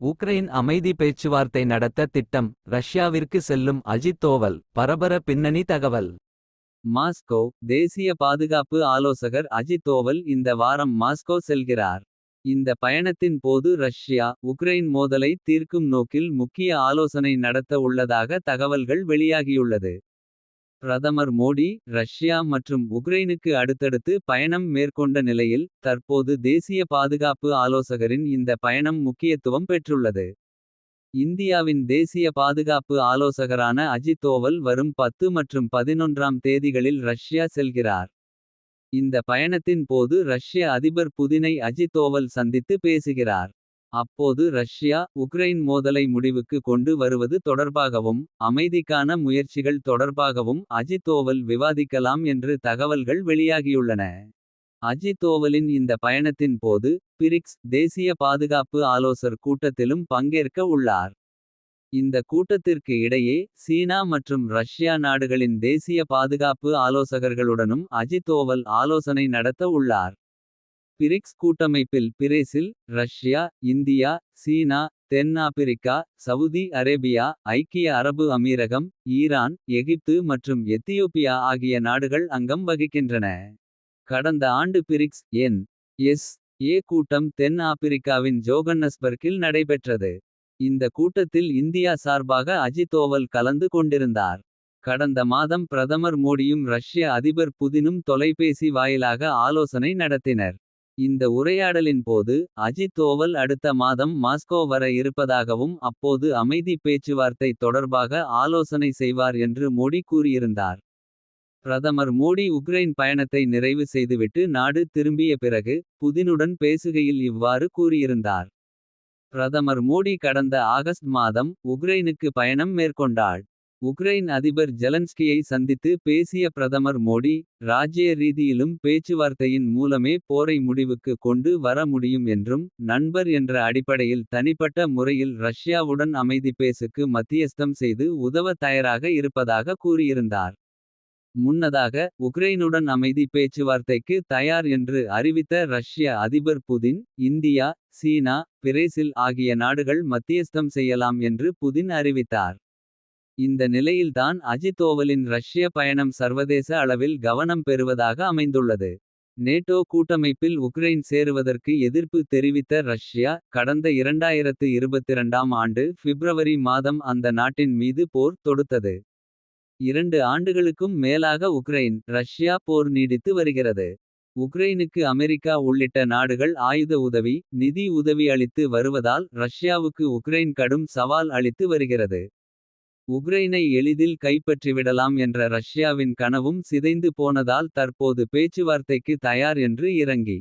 Ukraine அமைதி பேச்சுவார்த்தை நடத்த திட்டம் ரஷ்யாவிற்கு செல்லும் அஜித் தோவல் பரபர பின்னணி தகவல் மாஸ்கோ தேசிய பாதுகாப்பு ஆலோசகர் அஜித் தோவல் இந்த வாரம் மாஸ்கோ செல்கிறார். இந்த பயணத்தின் போது ரஷ்யா உக்ரைன் மோதலை தீர்க்கும் நோக்கில் முக்கிய ஆலோசனை நடத்த உள்ளதாக தகவல்கள் வெளியாகியுள்ளது. பிரதமர் மோடி ரஷ்யா மற்றும் உக்ரைனுக்கு அடுத்தடுத்து பயணம் மேற்கொண்ட நிலையில். தற்போது தேசிய பாதுகாப்பு ஆலோசகரின் இந்த பயணம் முக்கியத்துவம் பெற்றுள்ளது. இந்தியாவின் தேசிய பாதுகாப்பு ஆலோசகரான அஜித் தோவல் வரும் பத்து மற்றும் பதினொன்றாம் தேதிகளில் ரஷ்யா செல்கிறார். இந்த பயணத்தின் போது ரஷ்ய அதிபர் புதினை அஜித் தோவல் சந்தித்து பேசுகிறார். அப்போது ரஷ்யா உக்ரைன் மோதலை முடிவுக்கு கொண்டு வருவது தொடர்பாகவும். அமைதிக்கான முயற்சிகள் தொடர்பாகவும் அஜித்தோவல் விவாதிக்கலாம் என்று தகவல்கள் வெளியாகியுள்ளன. அஜித்தோவலின் இந்த பயணத்தின் போது பிரிக்ஸ் தேசிய பாதுகாப்பு ஆலோசர் கூட்டத்திலும் பங்கேற்க உள்ளார். இந்த கூட்டத்திற்கு இடையே சீனா மற்றும் ரஷ்யா நாடுகளின் தேசிய பாதுகாப்பு ஆலோசகர்களுடனும் அஜித்தோவல் ஆலோசனை நடத்த உள்ளார். பிரிக்ஸ் கூட்டமைப்பில் பிரேசில் ரஷ்யா இந்தியா சீனா தென் ஆப்பிரிக்கா சவுதி அரேபியா ஐக்கிய அரபு அமீரகம் ஈரான் எகிப்து மற்றும் எத்தியோப்பியா ஆகிய நாடுகள் அங்கம் வகிக்கின்றன. கடந்த ஆண்டு பிரிக்ஸ் என் எஸ் ஏ கூட்டம் தென் ஆப்பிரிக்காவின் ஜோகன்னஸ்பர்க்கில் நடைபெற்றது. இந்த கூட்டத்தில் இந்தியா சார்பாக அஜித் தோவல் கலந்து கொண்டிருந்தார். கடந்த மாதம் பிரதமர் மோடியும் ரஷ்ய அதிபர் புதினும் தொலைபேசி வாயிலாக ஆலோசனை நடத்தினர். இந்த உரையாடலின் போது அஜித் தோவல் அடுத்த மாதம் மாஸ்கோ வர இருப்பதாகவும். அப்போது அமைதி பேச்சுவார்த்தை தொடர்பாக ஆலோசனை செய்வார் என்று மோடி கூறியிருந்தார். பிரதமர் மோடி உக்ரைன் பயணத்தை நிறைவு செய்துவிட்டு நாடு திரும்பிய பிறகு. புதினுடன் பேசுகையில் இவ்வாறு கூறியிருந்தார். பிரதமர் மோடி கடந்த ஆகஸ்ட் மாதம் உக்ரைனுக்கு பயணம் மேற்கொண்டாள். உக்ரைன் அதிபர் ஜெலன்ஸ்கியை சந்தித்து பேசிய பிரதமர் மோடி. ராஜ்ய ரீதியிலும் பேச்சுவார்த்தையின் மூலமே போரை முடிவுக்கு கொண்டு வர முடியும் என்றும். நண்பர் என்ற அடிப்படையில் தனிப்பட்ட முறையில் ரஷ்யாவுடன் அமைதி பேசுக்கு மத்தியஸ்தம் செய்து உதவ தயாராக இருப்பதாக கூறியிருந்தார். முன்னதாக உக்ரைனுடன் அமைதி பேச்சுவார்த்தைக்கு தயார் என்று அறிவித்த ரஷ்ய அதிபர் புதின். இந்தியா சீனா பிரேசில் ஆகிய நாடுகள் மத்தியஸ்தம் செய்யலாம் என்று புதின் அறிவித்தார். இந்த நிலையில்தான் அஜித்தோவலின் ரஷ்ய பயணம் சர்வதேச அளவில் கவனம் பெறுவதாக அமைந்துள்ளது. நேட்டோ கூட்டமைப்பில் உக்ரைன் சேருவதற்கு எதிர்ப்பு தெரிவித்த ரஷ்யா. கடந்த 2022ஆம் ஆண்டு பிப்ரவரி மாதம் அந்த நாட்டின் மீது போர் தொடுத்தது. இரண்டு ஆண்டுகளுக்கும் மேலாக உக்ரைன் ரஷ்யா போர் நீடித்து வருகிறது. உக்ரைனுக்கு அமெரிக்கா உள்ளிட்ட நாடுகள் ஆயுத உதவி. நிதி உதவி அளித்து வருவதால் ரஷ்யாவுக்கு உக்ரைன் கடும் சவால் அளித்து வருகிறது. உக்ரைனை எளிதில் கைப்பற்றிவிடலாம் என்ற ரஷ்யாவின் கனவும் சிதைந்து போனதால் தற்போது பேச்சுவார்த்தைக்கு தயார் என்று இறங்கி.